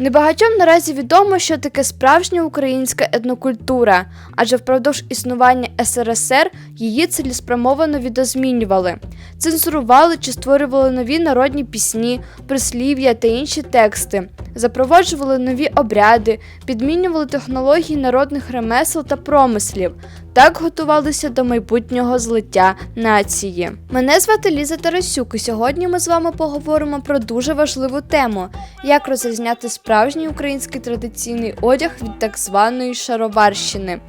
Небагатьом наразі відомо, що таке справжня українська етнокультура, адже впродовж існування СРСР її цілеспрямовано відозмінювали, цензурували чи створювали нові народні пісні, прислів'я та інші тексти, запроваджували нові обряди, підмінювали технології народних ремесел та промислів. Так готувалися до майбутнього злиття нації. Мене звати Ліза Тарасюк, і сьогодні ми з вами поговоримо про дуже важливу тему: як розрізняти справжній український традиційний одяг від так званої шароварщини.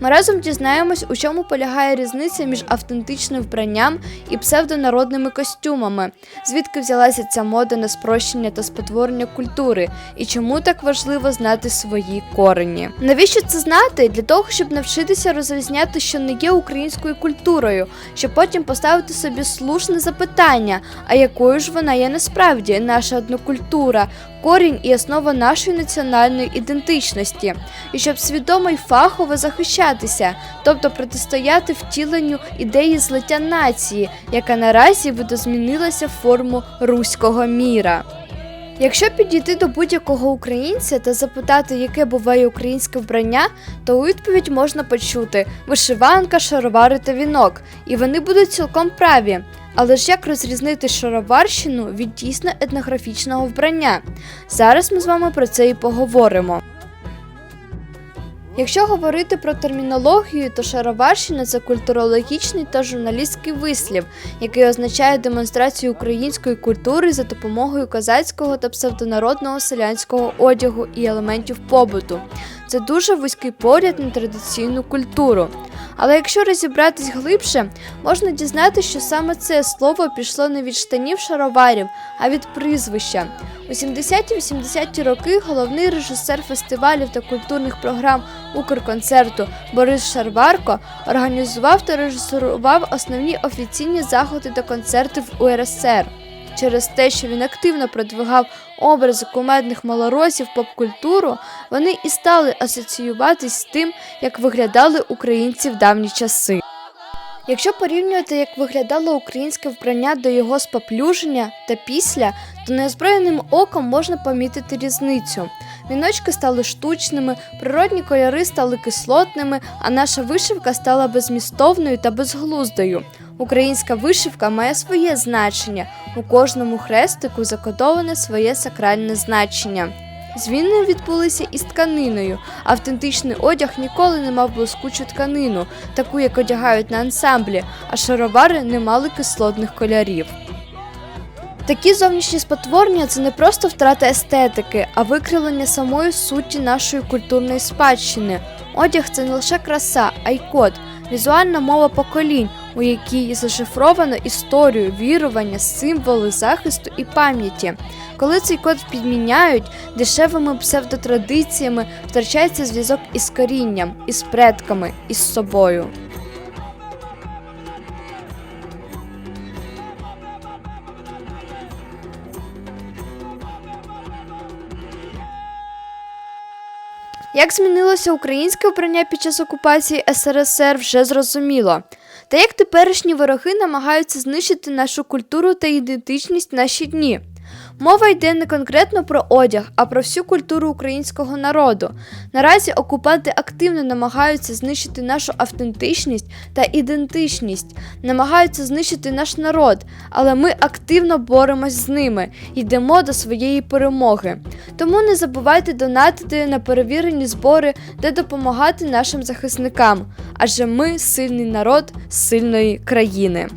Ми разом дізнаємось, у чому полягає різниця між автентичним вбранням і псевдонародними костюмами, звідки взялася ця мода на спрощення та спотворення культури, і чому так важливо знати свої корені. Навіщо це знати? Для того, щоб навчитися розрізняти, що не є українською культурою, щоб потім поставити собі слушне запитання, а якою ж вона є насправді, наша однокультура, корінь і основа нашої національної ідентичності, і щоб свідомо й фахово захищатися, тобто протистояти втіленню ідеї злиття нації, яка наразі видозмінилася в форму руського міра. Якщо підійти до будь-якого українця та запитати, яке буває українське вбрання, то у відповідь можна почути вишиванка, шаровари та вінок, і вони будуть цілком праві. Але ж як розрізнити шароварщину від дійсно етнографічного вбрання? Зараз ми з вами про це і поговоримо. Якщо говорити про термінологію, то шароварщина це культурологічний та журналістський вислів, який означає демонстрацію української культури за допомогою козацького та псевдонародного селянського одягу і елементів побуту. Це дуже вузький погляд на традиційну культуру. Але якщо розібратись глибше, можна дізнатися, що саме це слово пішло не від штанів шароварів, а від прізвища. У 70-80-ті роки головний режисер фестивалів та культурних програм Укрконцерту Борис Шарварко організував та режисурував основні офіційні заходи та концерти в УРСР. Через те, що він активно продвигав образи кумедних малоросів поп-культуру, вони і стали асоціюватись з тим, як виглядали українці в давні часи. Якщо порівнювати, як виглядало українське вбрання до його споплюження та після, то неозброєним оком можна помітити різницю. Віночки стали штучними, природні кольори стали кислотними, а наша вишивка стала безмістовною та безглуздою. Українська вишивка має своє значення, у кожному хрестику закодоване своє сакральне значення. Зміни відбулися із тканиною. Автентичний одяг ніколи не мав блискучу тканину, таку як одягають на ансамблі, а шаровари не мали кислотних кольорів. Такі зовнішні спотворення це не просто втрата естетики, а викривлення самої суті нашої культурної спадщини. Одяг це не лише краса, а й код, візуальна мова поколінь, у якій зашифровано історію, вірування, символи захисту і пам'яті. Коли цей код підміняють дешевими псевдотрадиціями, втрачається зв'язок із корінням, із предками, із собою. Як змінилося українське вбрання під час окупації СРСР, вже зрозуміло. Та як теперішні вороги намагаються знищити нашу культуру та ідентичність в наші дні. Мова йде не конкретно про одяг, а про всю культуру українського народу. Наразі окупанти активно намагаються знищити нашу автентичність та ідентичність, намагаються знищити наш народ, але ми активно боремось з ними, йдемо до своєї перемоги. Тому не забувайте донатити на перевірені збори та допомагати нашим захисникам, адже ми сильний народ сильної країни.